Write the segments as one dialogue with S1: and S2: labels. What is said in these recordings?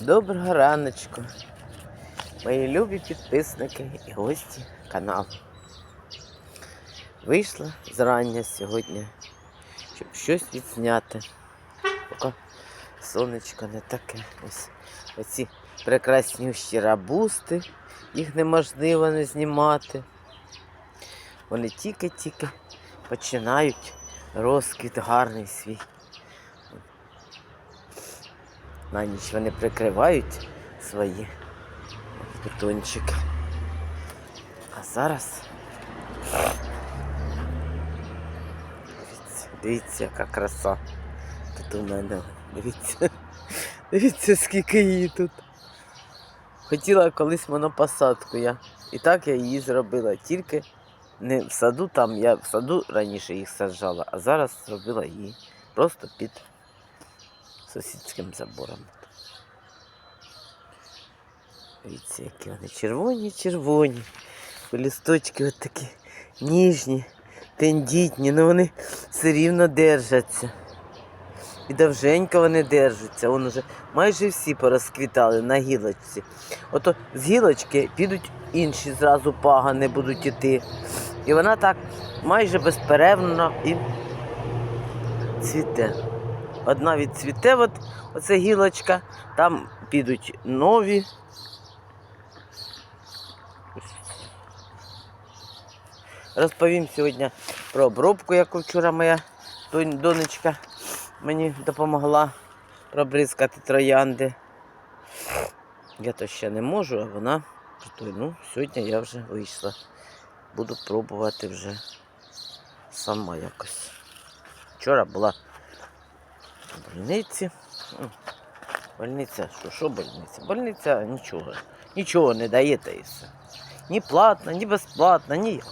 S1: Доброго раночку, мої любі підписники і гості каналу. Вийшла зрання сьогодні, щоб щось відзняти. Поки сонечко не таке. Ось оці прекраснющі рабусти, їх неможливо не знімати. Вони тільки-тільки починають розквіт гарний свій. На ніч вони прикривають свої бетончики. А зараз. Дивіться, дивіться, яка краса тут у мене. Дивіться. Дивіться, скільки її тут. Хотіла колись монопосадку я. І так я її зробила. Тільки не в саду там, я в саду раніше їх саджала, а зараз зробила її просто під сусідським забором. Дивіться, які вони червоні, червоні. Лісточки от такі ніжні, тендітні, але вони все рівно держаться. І довженько вони держаться. Вон уже майже всі порозквітали на гілочці. Ото з гілочки підуть інші зразу пагани будуть іти. І вона так майже безперервно і цвіте. Одна відцвіте, от, оце гілочка, там підуть нові. Розповім сьогодні про обробку, яку вчора моя донечка мені допомогла пробризкати троянди. Я то ще не можу, а вона ну, сьогодні я вже вийшла. Буду пробувати вже сама якось. Вчора була больниці. Ну, Больниця, що, що больниця? Больниця нічого. Нічого не дає та. Ні платна, ні безплатна, ніяк.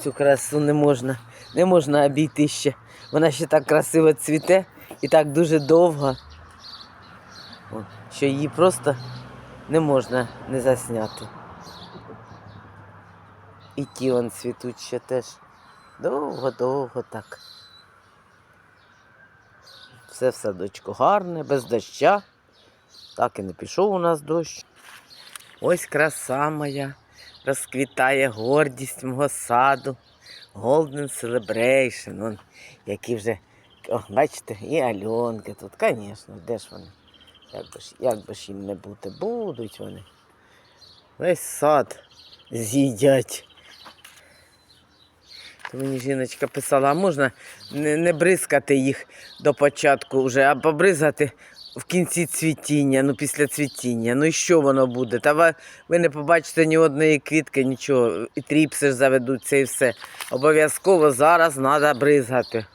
S1: Цю красу не можна, не можна обійти ще. Вона ще так красиво цвіте і так дуже довго, що її просто не можна не засняти. І ті вон цвітуть ще теж. Довго-довго так. Все в садочку гарне, без доща. Так і не пішов у нас дощ. Ось краса моя. Розквітає гордість мого саду. Golden Celebration. Вон, які вже, о, бачите, і Альонки тут, звісно, де ж вони? Як би, ж, як би ж їм не бути? Будуть вони. Весь сад з'їдять. То мені жіночка писала, а можна не, не бризкати їх до початку вже, а побризати в кінці цвітіння, ну після цвітіння. Ну і що воно буде? Та ви, ви не побачите ні одної квітки, нічого, і тріпси ж заведуться і все. Обов'язково зараз треба бризгати.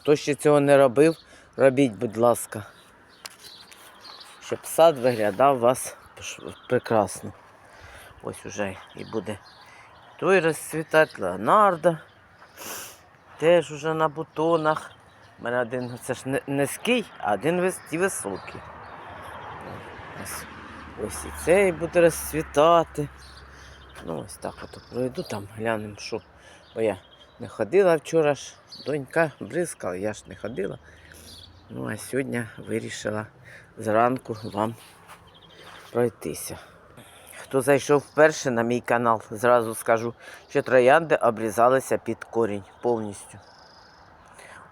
S1: Хто ще цього не робив, робіть, будь ласка. Щоб сад виглядав у вас прекрасно. Ось уже і буде той розцвітати, Леонардо. Теж уже на бутонах. У мене один це ж низький, а один високий. Ось, ось і цей буде розцвітати. Ну, ось так от пройду там, глянемо, що. Бо я не ходила вчора ж, донька бризкала, я ж не ходила. Ну, а сьогодні вирішила зранку вам пройтися. Хто зайшов вперше на мій канал, зразу скажу, що троянди обрізалися під корінь повністю.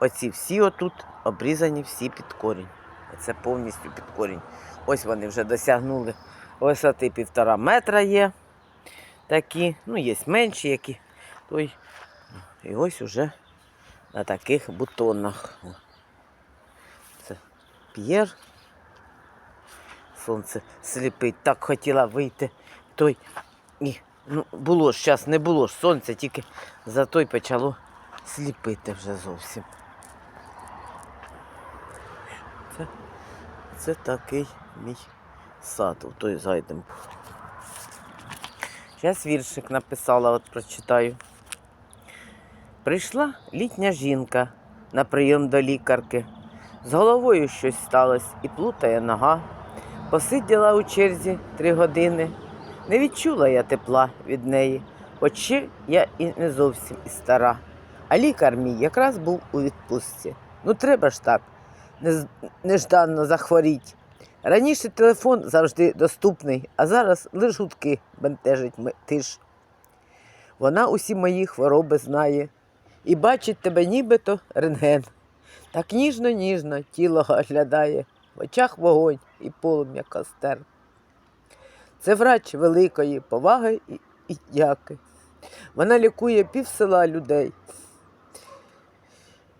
S1: Оці всі отут обрізані всі під корінь. Це повністю під корінь. Ось вони вже досягнули висоти півтора метра є. Такі, ну є менші які. Той. І ось уже на таких бутонах. П'єр. Сонце сліпить. Так хотіла вийти. Той. І, ну, було ж, зараз не було ж сонця, тільки за той почало сліпити вже зовсім. Це, це такий мій сад, у той зайдемо. Зараз віршик написала, от прочитаю. Прийшла літня жінка на прийом до лікарки. З головою щось сталося і плутає нога. Посиділа у черзі три години, Не відчула я тепла від неї, ще я і не зовсім і стара. А лікар мій якраз був у відпустці. Ну треба ж так, нежданно захворіть. Раніше телефон завжди доступний, а зараз лиш гудки бентежить тиш. Вона усі мої хвороби знає і бачить тебе нібито рентген. Так ніжно-ніжно тіло оглядає, в очах вогонь і полум'я костер. Це врач великої поваги і, і дяки. Вона лікує пів села людей.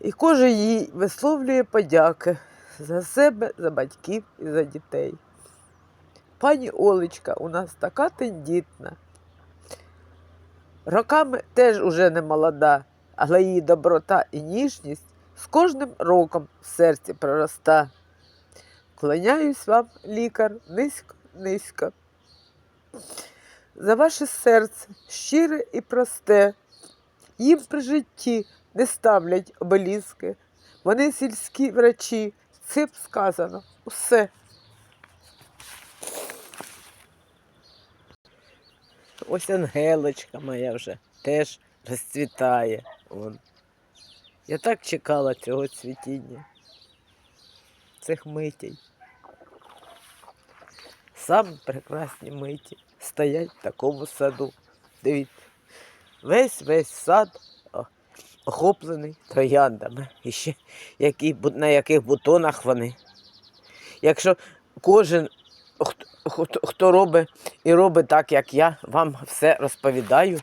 S1: І кожен їй висловлює подяки за себе, за батьків і за дітей. Пані Олечка у нас така тендітна. Роками теж уже не молода, але її доброта і ніжність з кожним роком в серці пророста. Клоняюсь вам, лікар, низько, низько. За ваше серце щире і просте. Їм при житті не ставлять обеліски. Вони сільські врачі. Цим сказано усе. Ось ангелочка моя вже теж розцвітає. Вон. Я так чекала цього цвітіння. Цих митей. Самі прекрасні миті стоять в такому саду. Дивіться, весь весь сад охоплений трояндами. І які, на яких бутонах вони. Якщо кожен, хто, хто, робить і робить так, як я, вам все розповідаю,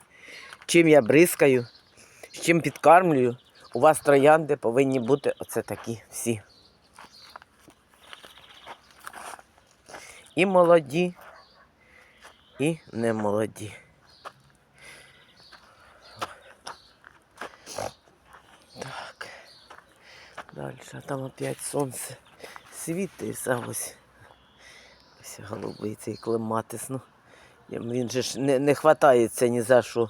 S1: чим я бризкаю, чим підкармлюю, у вас троянди повинні бути оце такі всі. І молоді, і немолоді. Так. Далі, а там опять сонце світиться ось. Ось голубий цей клематис. Ну, він же ж не, не хватається ні за що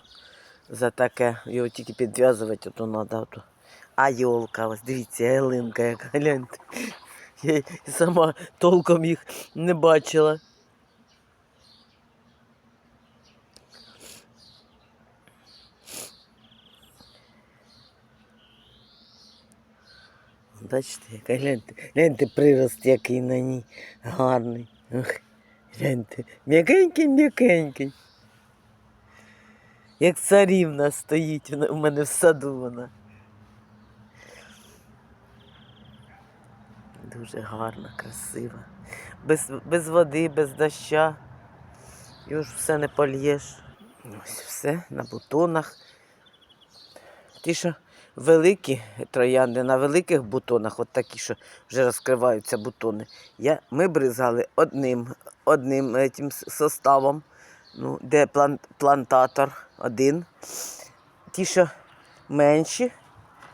S1: за таке. Його тільки підв'язувати, то треба. А йолка, ось дивіться, ялинка, яка гляньте. Я сама толком їх не бачила. Бачите, яка гляньте, гляньте прирост, який на ній гарний. Ох, гляньте, м'якенький, м'якенький. Як царівна стоїть у мене в саду вона. Дуже гарна, красива. Без, без води, без доща. Його ж все не польєш. Ось все на бутонах. Ті, що великі троянди на великих бутонах, от такі, що вже розкриваються бутони. Я, ми бризали одним, одним этим составом, ну, де план, плантатор один. Ті, що менші,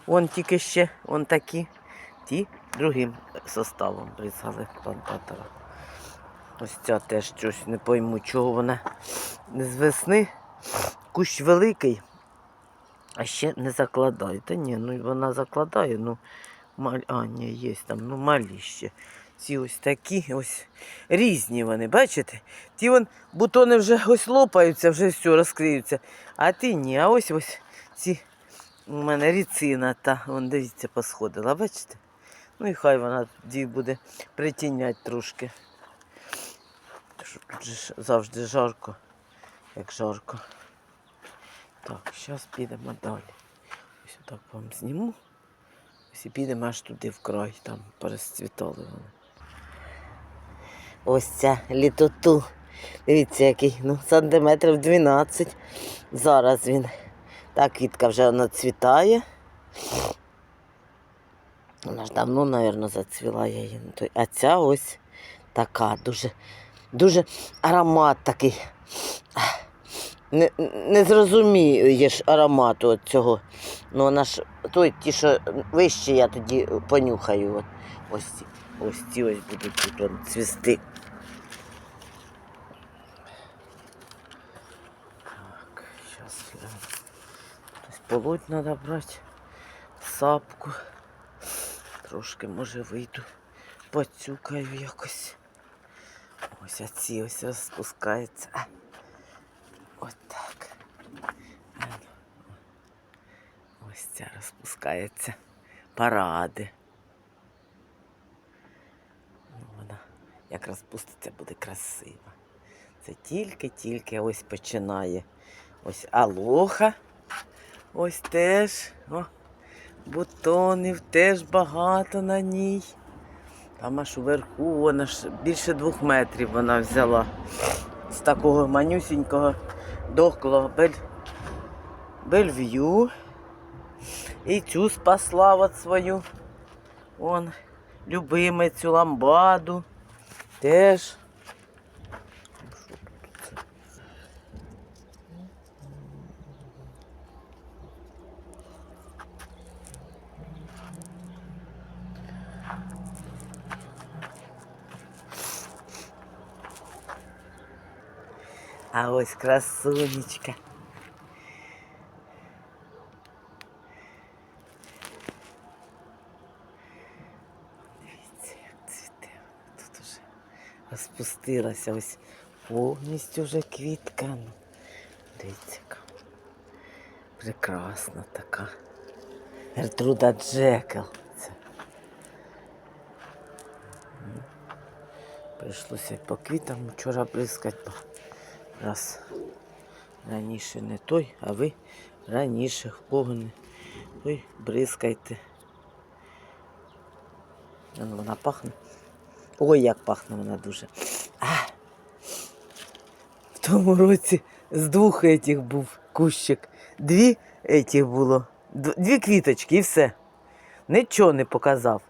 S1: вон тільки ще, вон такі, ті другим составом бризали плантатора. Ось ця теж щось не пойму, чого вона з весни. Кущ великий, а ще не закладає. Та ні, ну вона закладає, ну маль... а, ні, є там, ну малі ще. Ці ось такі, ось різні вони, бачите? Ті вон бутони вже ось лопаються, вже все розкриються. А ті ні, а ось ось ці у мене ріцина та, вон дивіться, посходила, бачите? Ну і хай вона тоді буде притіняти трошки. Тут же завжди жарко, як жарко. Так, зараз підемо далі. Ось так вам зніму. Ось і підемо аж туди в край, там пересцвітали вони. Ось ця літоту. Дивіться, який, ну, сантиметрів 12. Зараз він. Та квітка вже нацвітає. Вона ж давно, мабуть, зацвіла я її. А ця ось така, дуже, дуже аромат такий. Не, не зрозумієш аромату цього. Ну вона ж той, ті, що вище я тоді понюхаю. От. Ось ці, ось ці ось будуть тут цвісти. Так, зараз я. Ось полоть треба брати. Сапку. Трошки може вийду. Поцюкаю якось. Ось а ці ось розпускаються. От так. Ну. Ось ця розпускається. Паради. Ну, вона як розпуститься, буде красива. Це тільки-тільки ось починає. Ось алоха. Ось теж. О, бутонів теж багато на ній. Там аж уверху вона ж більше двох метрів вона взяла. З такого манюсінького дохлого бель... бельв'ю. І цю спасла от свою. Он, любимицю ламбаду. Теж. Ось красунечка. Дивіться, як цвіте. Тут уже розпустилася ось повністю вже квітка. Ну, Дивіться, яка прекрасна така. Гертруда Джекел. Прийшлося по квітам вчора бризкати, раз раніше не той, а ви раніше в кого не. Ви бризкайте. Ну, Вона пахне. Ой, як пахне вона дуже. А! В тому році з двох етіх був кущик. Дві етіх було. Дві квіточки і все. Нічого не показав.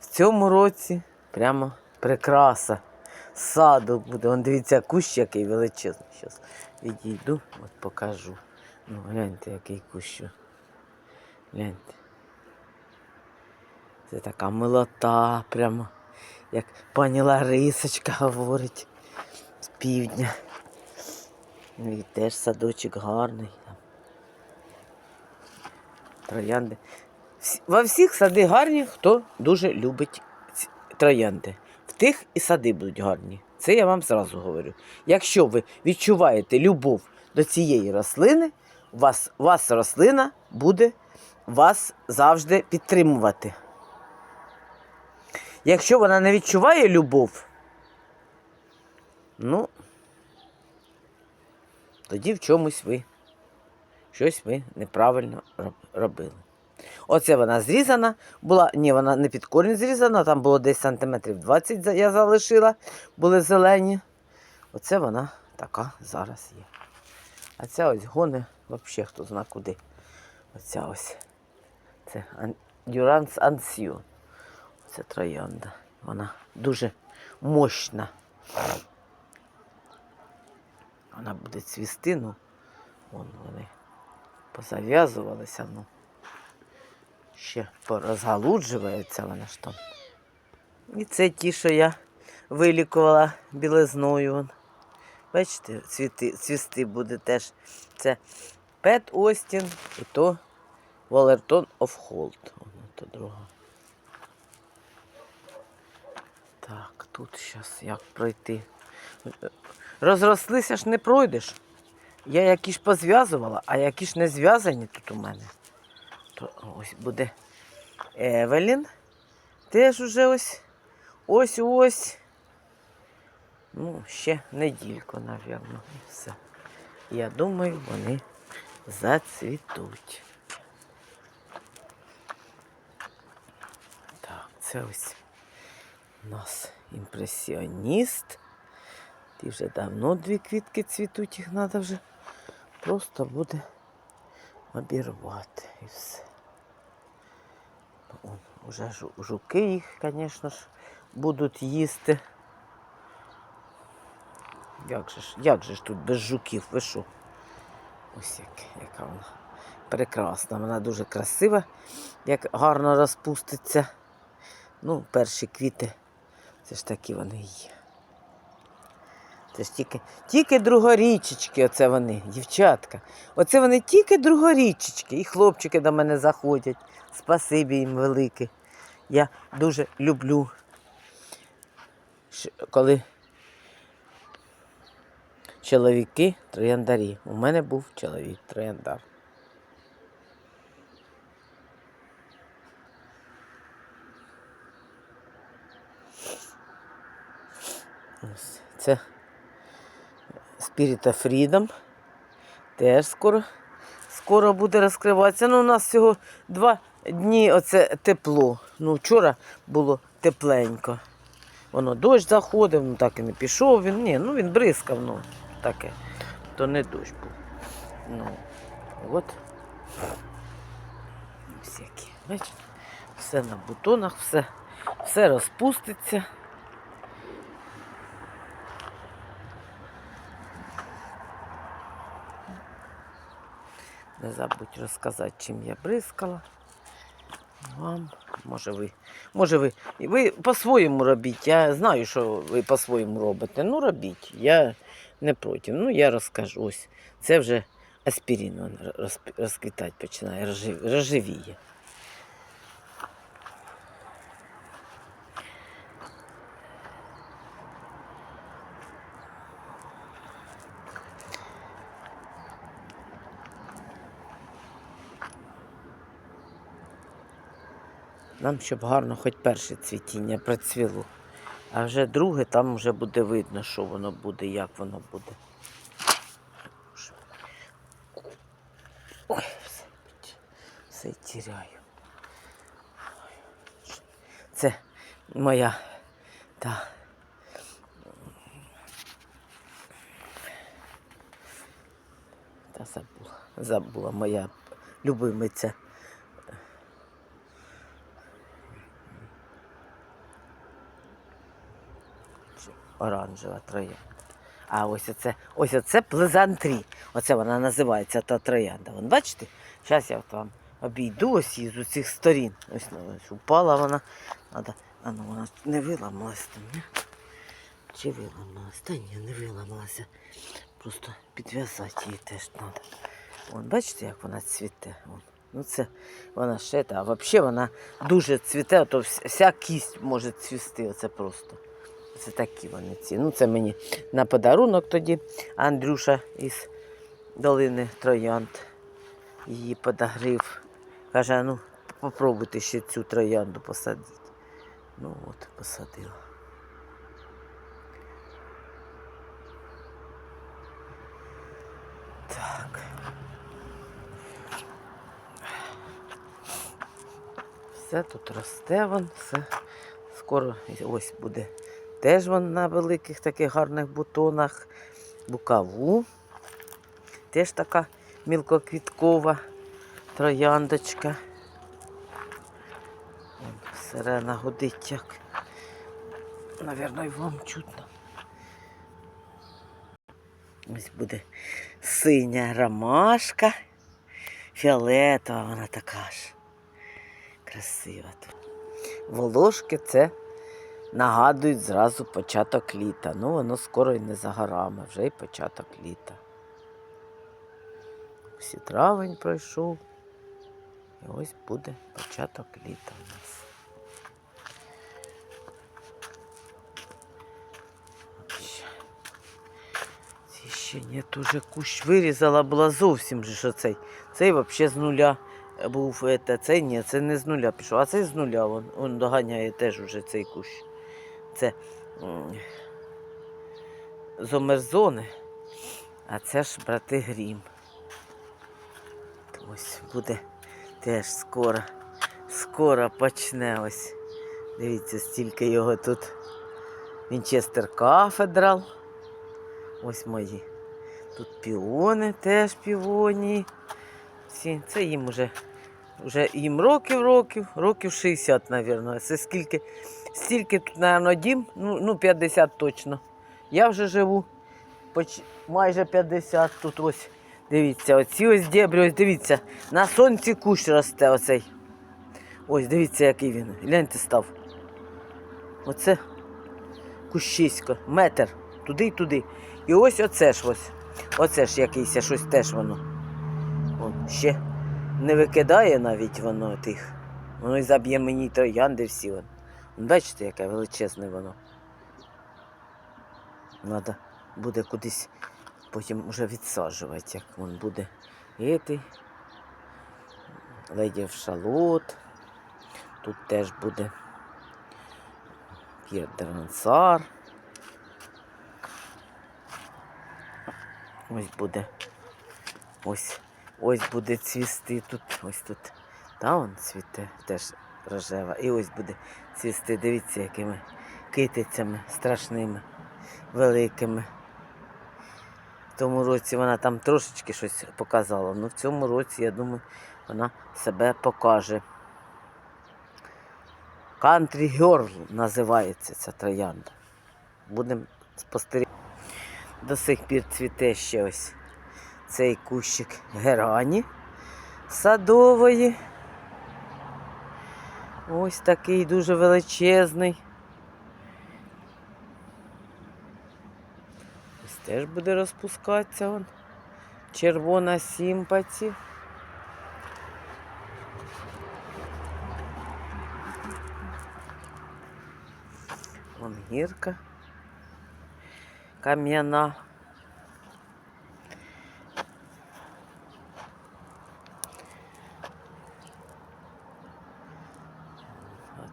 S1: В цьому році прямо прикраса. Саду буде. Вон дивіться, кущ який величезний. Зараз відійду, от покажу. Ну, гляньте, який кущ. Гляньте. Це така милота, прямо, як пані Ларисочка говорить з півдня. Ну і теж садочок гарний. Троянди. Во всіх сади гарні, хто дуже любить троянди. Тих і сади будуть гарні. Це я вам зразу говорю. Якщо ви відчуваєте любов до цієї рослини, вас, вас рослина буде вас завжди підтримувати. Якщо вона не відчуває любов, ну, тоді в чомусь ви щось ви неправильно робили. Оце вона зрізана, була, ні, вона не під корінь зрізана, там було десь сантиметрів 20 я залишила, були зелені. Оце вона така зараз є. А ця ось гони, взагалі хто зна куди. Оця ось. Це Дюранс Ансіо. Це троянда. Вона дуже мощна. Вона буде цвісти, ну, вон вони позав'язувалися, ну. Ще порозгалуджується вона ж там. І це ті, що я вилікувала білизною. Бачите, цвіти, цвісти буде теж. Це Пет Остін і то Волертон оф Холт. Воно то друга. Так, тут зараз як пройти. Розрослися ж не пройдеш. Я які ж позв'язувала, а які ж не зв'язані тут у мене. То ось буде Евелін. Теж уже ось ось ось. Ну, ще недільку, напевно, все. Я думаю, вони зацвітуть. Так, це ось у нас імпресіоніст. Ті вже давно дві квітки цвітуть, їх треба вже просто буде обірвати і все. О, Уже жу- жуки їх, звісно ж, будуть їсти. Як же ж, як же ж тут без жуків, ви що? Ось як, яка вона прекрасна, вона дуже красива, як гарно розпуститься. Ну, перші квіти, це ж такі вони є. Це ж тільки, тільки другорічечки, оце вони, дівчатка. Оце вони тільки другорічечки. І хлопчики до мене заходять. Спасибі їм велике. Я дуже люблю, коли чоловіки трояндарі. У мене був чоловік трояндар. Ось Це Of Freedom. Теж скоро, скоро буде розкриватися. Ну, у нас всього два дні оце тепло. Ну, вчора було тепленько. Воно дощ заходив, ну так і не пішов він. Ні, ну він бризкав, ну таке. То не дощ був. Ну, от. Всякі. Бачите? Все на бутонах, все, все розпуститься. Не забудь розказати, чим я бризкала. Вам, може ви, може ви, ви по-своєму робіть. Я знаю, що ви по-своєму робите. Ну, робіть. Я не проти. Ну, я розкажу. Ось. Це вже аспірин розквітати починає, розжив- розживіє. Нам, щоб гарно хоч перше цвітіння процвіло. А вже друге, там вже буде видно, що воно буде, як воно буде. Ой, все, все тіряю. Це моя та. Та забула. Забула моя любимиця. Оранжева троянда. А ось оце, ось оце плезантрі. Оце вона називається та троянда. Вон, бачите? Зараз я вам обійду ось її з усіх сторін. Ось, ну, ось упала вона. Надо, а ну вона не виламалась там, не? Чи виламалась? Та ні, не виламалася. Просто підв'язати її теж треба. Вон, бачите, як вона цвіте. Вон. Ну це вона ще та, а взагалі вона дуже цвіте, то вся кість може цвісти. Оце просто. Це такі вони ці. Ну, це мені на подарунок тоді Андрюша із долини Троянд її подагрив. Каже, ну попробуйте ще цю троянду посадити. Ну от, посадила. Так. Все тут росте вон, все. Скоро ось буде Теж вон на великих таких гарних бутонах. Букаву. Теж така мілкоквіткова трояндочка. Сирена годить як. Навірно, вам чутно. Ось буде синя ромашка. Фіолетова вона така ж. Красива тут. Волошки це нагадують зразу початок літа. Ну, воно скоро і не за горами, вже і початок літа. Ось і травень пройшов. І ось буде початок літа у нас. Ці ще ні, уже кущ вирізала, була зовсім же що цей. Цей взагалі з нуля був. Це, цей ні, це не з нуля пішов, а цей з нуля. Вон, он доганяє теж уже цей кущ. Це м, з Омерзони, а це ж брати Грім. Ось буде теж скоро, скоро почне ось. Дивіться, стільки його тут. Вінчестер кафедрал. Ось мої. Тут піони теж півоні. Це їм уже, вже їм років, років, років 60, мабуть. Це скільки, стільки тут, мабуть, дім, ну, ну 50 точно. Я вже живу поч- майже 50 тут ось. Дивіться, оці ось дебрі, ось дивіться, на сонці кущ росте оцей. Ось, дивіться, який він. Гляньте став. Оце кущисько, метр, туди й туди. І ось оце ж ось. Оце ж якийсь, щось теж воно. Вон, ще не викидає навіть воно тих. Воно і заб'є мені троянди всі. Вон. Бачите, яке величезне воно. Надо буде кудись потім вже відсаджувати, як він буде ітий. Леді в шалот. Тут теж буде П'єр Дерансар. Ось буде. Ось, ось буде цвісти тут. Ось тут. Та он цвіте теж рожева. І ось буде цвісти. Дивіться, якими китицями страшними, великими. В тому році вона там трошечки щось показала. але в цьому році, я думаю, вона себе покаже. Country Girl називається ця троянда. Будемо спостерігати. До сих пір цвіте ще ось цей кущик герані садової. Ось такий дуже величезний. Ось теж буде розпускатися он. Червона сімпаті. Вон гірка. Кам'яна.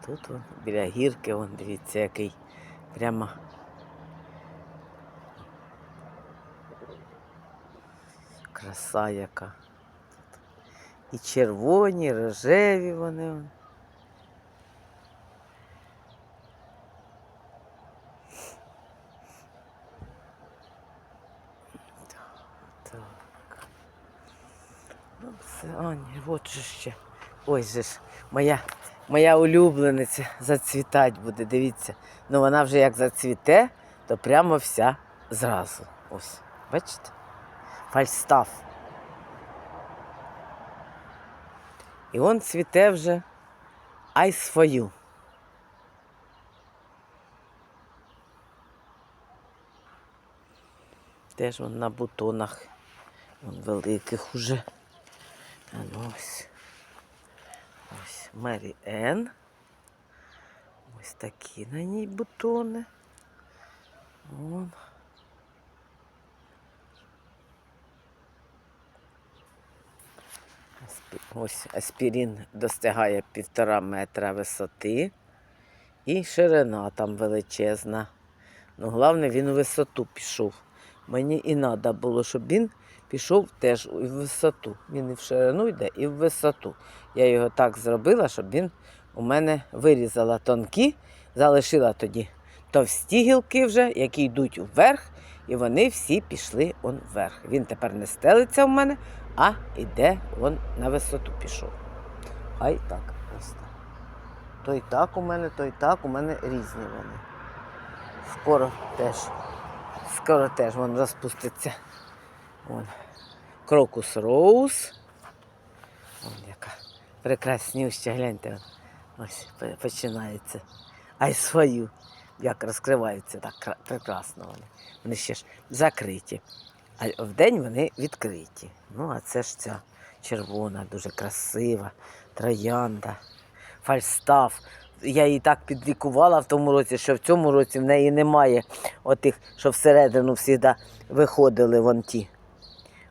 S1: Тут вон, біля гірки, вон, дивіться, який прямо. Краса яка. І червоні, і рожеві вони. вон. Так. Ну, все, а, от же ще. Ось же ж, моя, моя улюблениця зацвітать буде, дивіться. Ну вона вже як зацвіте, то прямо вся зразу. Ось, бачите? Фальстаф. І он цвіте вже ай свою. Теж вон на бутонах. Вон великих уже. Ну ось. Мері Енн. Ось такі на ній бутони. Вон. Ось аспірін достигає півтора метра висоти. І ширина там величезна. Ну, головне, він у висоту пішов. Мені і треба було, щоб він пішов теж у висоту. Він і в ширину йде, і в висоту. Я його так зробила, щоб він у мене вирізала тонкі, залишила тоді товсті гілки вже, які йдуть вверх, і вони всі пішли он вверх. Він тепер не стелиться в мене, а йде он на висоту пішов. Хай так. Ось так. То й так у мене, то й так у мене різні вони. Скоро теж. Скоро теж вон розпуститься. Вон. Крокус Роуз. Вон яка прекраснюща, гляньте. Ось починається. А й свою. Як розкриваються так прекрасно вони. Вони ще ж закриті. А вдень вони відкриті. Ну, а це ж ця червона, дуже красива, троянда, фальстаф. Я її так підлікувала в тому році, що в цьому році в неї немає отих, що всередину завжди виходили вон ті.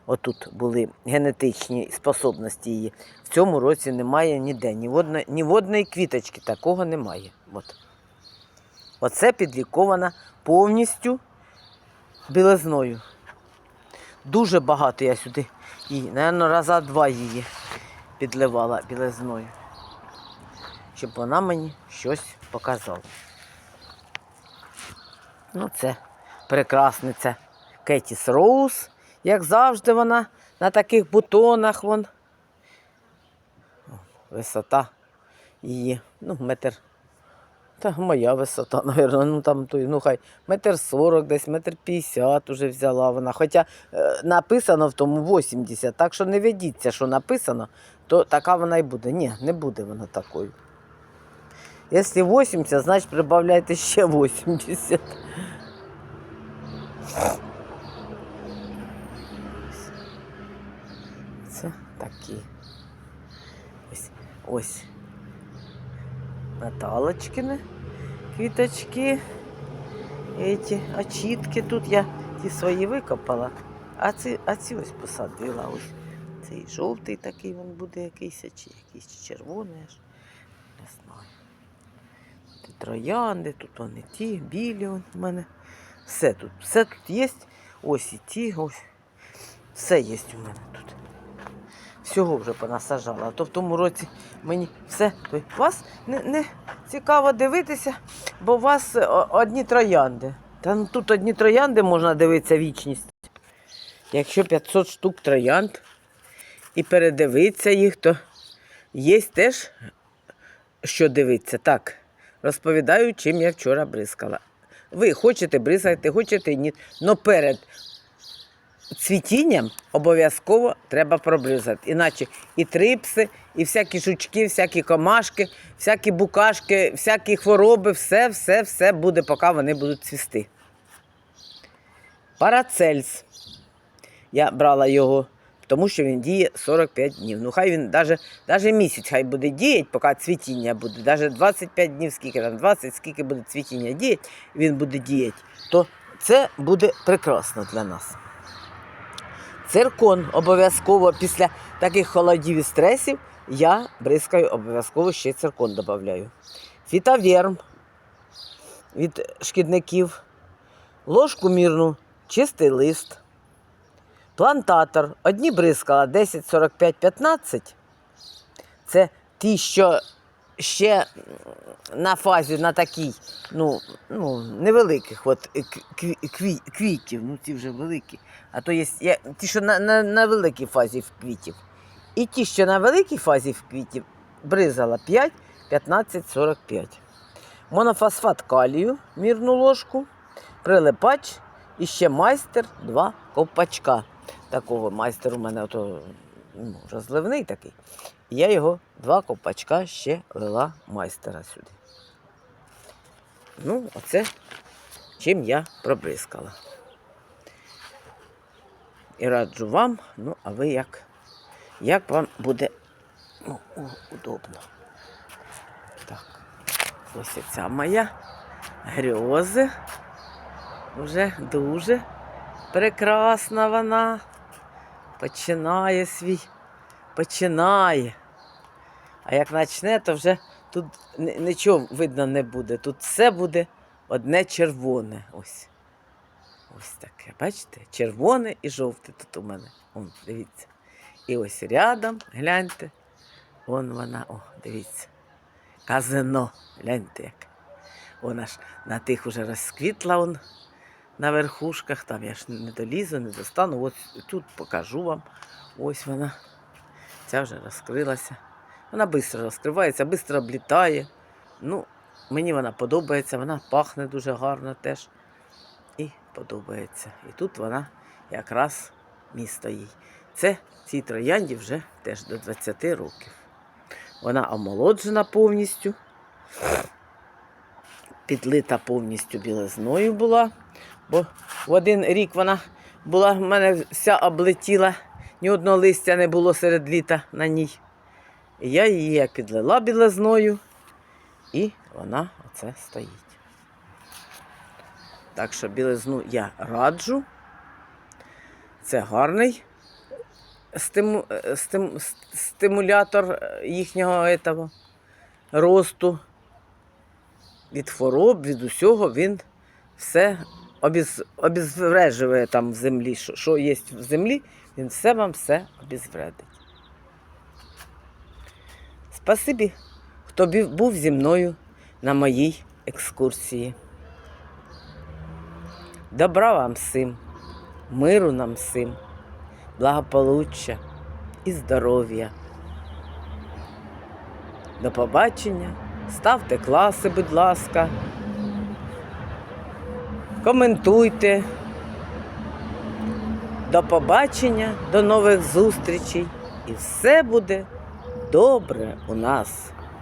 S1: Отут були генетичні способності її. В цьому році немає ніде, ні в одної, ні в одної квіточки такого немає. От. Оце підлікована повністю білизною. Дуже багато я сюди її, напевно, раза два її підливала білизною. Щоб вона мені щось показала. Ну, це прекрасниця Кетіс Роуз. Як завжди, вона на таких бутонах. Вон. Висота її. Ну, метр. Та моя висота, мабуть, ну там той, ну хай метр сорок, десь метр п'ятдесят уже взяла вона. Хоча е, написано в тому 80, так що не ведіться, що написано, то така вона і буде. Ні, не буде вона такою. Якщо 80, значить прибавляйте ще 80. Це такі. Ось, ось. Наталочкини квіточки. Эти очітки тут я ті свої викопала. А ці, а ці ось посадила. Ось цей жовтий такий він буде якийсь, чи якийсь червоний аж. Не знаю. Тут троянди, тут вони ті, білі в мене. Все тут. Все тут є. Ось і ті, ось. Все є у мене тут. Всього вже понасажала. То в тому році мені все. Вас не, не цікаво дивитися, бо у вас е, одні троянди. Та ну тут одні троянди можна дивитися вічність. Якщо 500 штук троянд і передивитися їх, то є теж що дивитися. Так, розповідаю, чим я вчора бризкала. Ви хочете бризкати, хочете ні. Но перед цвітінням обов'язково треба пробризати. Іначе і трипси, і всякі жучки, всякі комашки, всякі букашки, всякі хвороби, все, все, все буде, поки вони будуть цвісти. Парацельс. Я брала його, тому що він діє 45 днів. Ну, хай він навіть, навіть місяць хай буде діяти, поки цвітіння буде. Навіть 25 днів, скільки там, 20, скільки буде цвітіння діяти, він буде діяти, то це буде прекрасно для нас. Циркон обов'язково після таких холодів і стресів я бризкаю обов'язково ще циркон додаю. Фітаверм від шкідників, ложку мірну, чистий лист, плантатор. Одні бризкала 10, 45, 15. Це ті, що ще на фазі на такій, ну, ну невеликих от, е, кві- кві- квітів, ну ці вже великі. А то є я, ті, що на, на, на великій фазі в квітів. І ті, що на великій фазі в квітів, бризала 5, 15, 45. Монофосфат калію, мірну ложку, прилипач і ще майстер, два ковпачка. Такого майстер у мене ото, ну, розливний такий. Я його два ковпачка ще лила майстера сюди. Ну, оце чим я пробризкала. І раджу вам, ну, а ви як, як вам буде ну, удобно. Так, ось ця моя грьози. Вже дуже прекрасна вона. Починає свій, починає. А як почне, то вже тут нічого видно не буде. Тут все буде одне червоне. Ось. Ось таке. Бачите? Червоне і жовте тут у мене. Вон, дивіться. І ось рядом, гляньте. Вон вона, о, дивіться. Казино. Гляньте як. Вона ж на тих уже розквітла он на верхушках. Там я ж не долізу, не достану. Ось тут покажу вам. Ось вона. Ця вже розкрилася. Вона швидко розкривається, швидко облітає. Ну, мені вона подобається, вона пахне дуже гарно теж. І подобається. І тут вона якраз місто їй. Це цій троянді вже теж до 20 років. Вона омолоджена повністю, підлита повністю білизною була, бо в один рік вона була в мене вся облетіла, ні одного листя не було серед літа на ній. І я її підлила білизною, і вона оце стоїть. Так що білизну я раджу. Це гарний стиму, е, стим, стимулятор е, їхнього этого, росту. Від хвороб, від усього він все обіз, там в землі. Що, що є в землі, він все вам все обезвредить. Спасибі, хто був зі мною на моїй екскурсії. Добра вам всім, миру нам всім, благополуччя і здоров'я. До побачення. Ставте класи, будь ласка. Коментуйте. До побачення, до нових зустрічей. І все буде добре у нас.